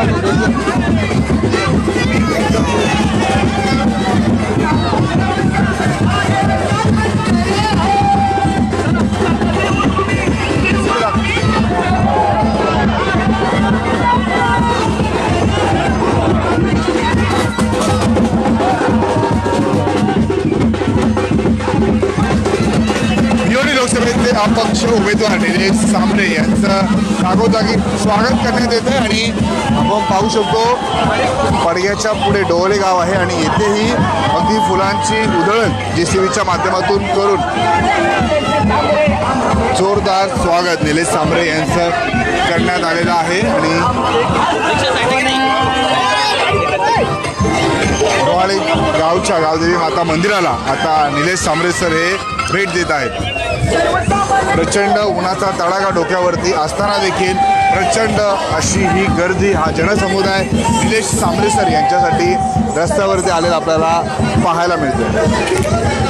¡Vamos! ¡Vamos! पक्ष उमेदवार निलेश सांबरे यांचं जागोजागी स्वागत करण्यात येतं आणि आपण पाहू शकतो पडग्याच्या पुढे डोवले गाव आहे आणि येथेही अगदी फुलांची उधळण जे सी बीच्या माध्यमातून करून जोरदार स्वागत निलेश सांबरे यांचं करण्यात आलेलं आहे आणि डोहाळे गावच्या गावदेवी माता मंदिराला आता निलेश सांबरे सर हे भेट देत आहेत. प्रचंड उन्हाचा तडागा डोक्यावरती असताना देखील प्रचंड अशी ही गर्दी हा जनसमुदाय निलेश सांबरे सर यांच्यासाठी रस्त्यावरती आलेला आपल्याला पाहायला मिळतो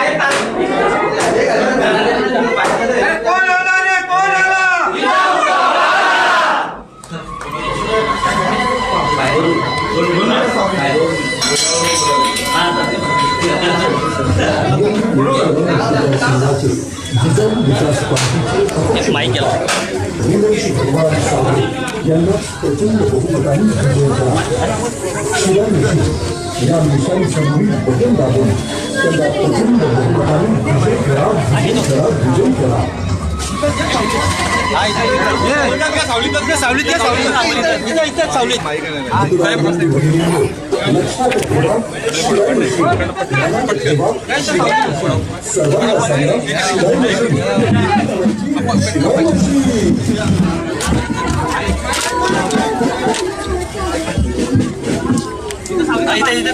या मिशन संधी बटन दाबून त्यांना प्रचंड बहुमताने विजय करा विजय करा विजय करा सर्वांना सांगा इथे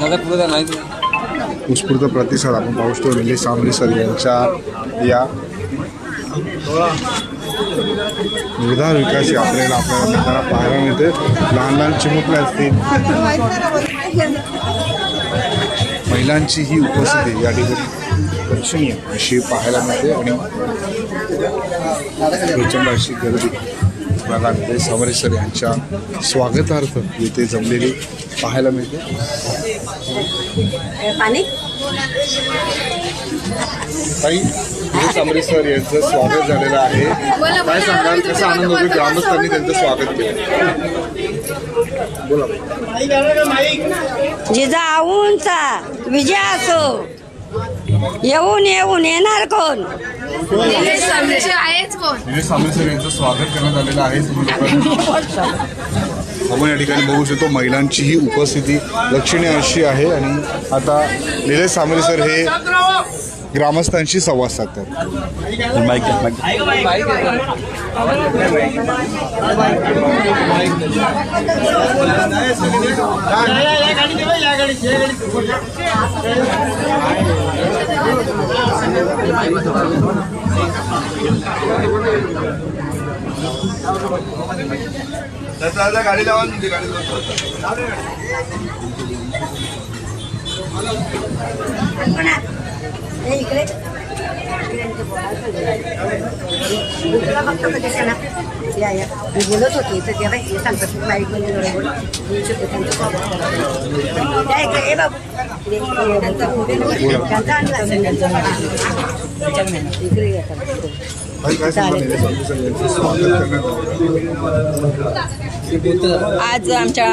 दादा पुढे जा नाही उत्स्फूर्त प्रतिसाद आपण पाहू शकतो निलेश सांबरे सर यांच्या या निर्धार विकास आपल्याला आपल्याला पाहायला मिळते. लहान लहान चिमुकले असतील. महिलांची ही उपस्थिती या ठिकाणी लक्षणीय अशी पाहायला मिळते आणि प्रचंड अशी गर्दी आपल्याला निलेश सर यांच्या स्वागतार्थ येथे जमलेली पाहायला मिळते. ताई निलेश सांबरे सर यांचं स्वागत झालेलं आहे. काय सांगाल? कसा आनंद होतो ग्रामस्थांनी त्यांचं स्वागत केलं. बोला जिजाऊंचा विजय असो. येऊन येऊन येणार कोण? आहेच कोण निलेश सांबरे सर यांचं स्वागत करण्यात आलेलं आहे. आपण या ठिकाणी बघू शकतो. महिलांची ही उपस्थिती लक्षणीय अशी आहे आणि आता निलेश सामरे सर हे ग्रामस्थांशी संवाद साधतात. गाडी लावा गाडी लावा हे इकडे इकडे बोला. तुला बघतो कधी त्यांना या या मी बोलत होती तर तेव्हा हे सांगतात की बाईकमध्ये बरोबर दोनशे रुपये त्यांचं त्या इकडे, ए बाबू इकडे, इकडे, त्यांचा त्यांचा आणला असेल त्यांचा हा. इकडे येतात आज आमच्या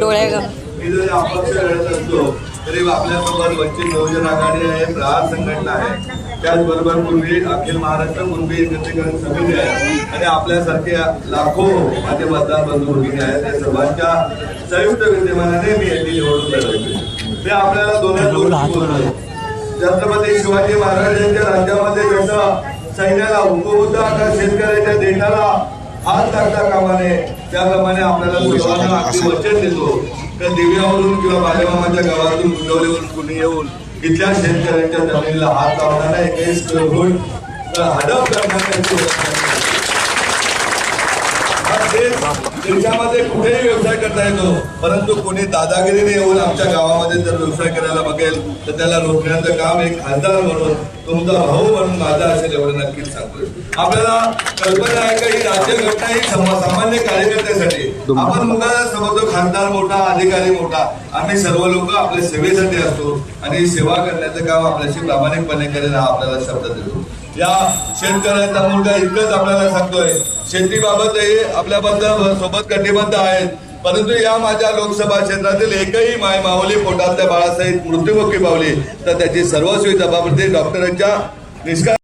डोळ्या मी जरी अपक्ष लढत असलो तरी आपल्यासोबत वंचित बहुजन आघाडी आहे प्रहार संघटना आहे. त्याचबरोबर पूर्वी अखिल महाराष्ट्र पूर्वी एकत्रीकरण समिती आहे. आणि आपल्यासारखे लाखो माझे मतदार बंधू भगिनी आहेत. त्या सर्वांच्या संयुक्त विद्यमानाने मी यांनी निवडणूक लढवली ते आपल्याला बोलतोय. छत्रपती शिवाजी महाराजांच्या राज्यामध्ये जसं सैन्याला होता त्या शेतकऱ्याच्या देशाला हात टाकता कामा नये त्याप्रमाणे आपल्याला सर्वांना अगदी वचन देतो. तर दिव्यावरून किंवा बालेमामाच्या गावातून गुंडवलीवरून कुणी येऊन इथल्या शेतकऱ्यांच्या जमिनीला हात लावणार नाही केस करून हडप करणार देशामध्ये कुठेही व्यवसाय करता येतो परंतु कोणी दादागिरीने येऊन आमच्या गावामध्ये जर व्यवसाय करायला बघेल तर त्याला रोखण्याचं काम एक खासदार म्हणून तुमचा भाऊ म्हणून माझा असेल एवढं नक्कीच सांगतोय. आपल्याला कल्पना आहे का ही राज्यघटना ही सम- सामान्य कार्यकर्त्यासाठी? आपण मुलाला समजतो खासदार मोठा अधिकारी मोठा. आम्ही सर्व लोक आपल्या सेवेसाठी असतो आणि सेवा करण्याचं काम आपल्याशी प्रामाणिकपणे करेल हा आपल्याला शब्द देतो. या शेतकऱ्यांचा मुलगा इतकंच आपल्याला सांगतोय शेतीबाबतही आपल्याबद्दल सोबत कटिबद्ध आहेत. परंतु या माझ्या लोकसभा क्षेत्रातील एकही माय माऊली पोटातल्या बाळासहित मृत्युमुखी पावली तर त्याची सर्वस्वी जबाबदारी डॉक्टरांच्या निष्काळ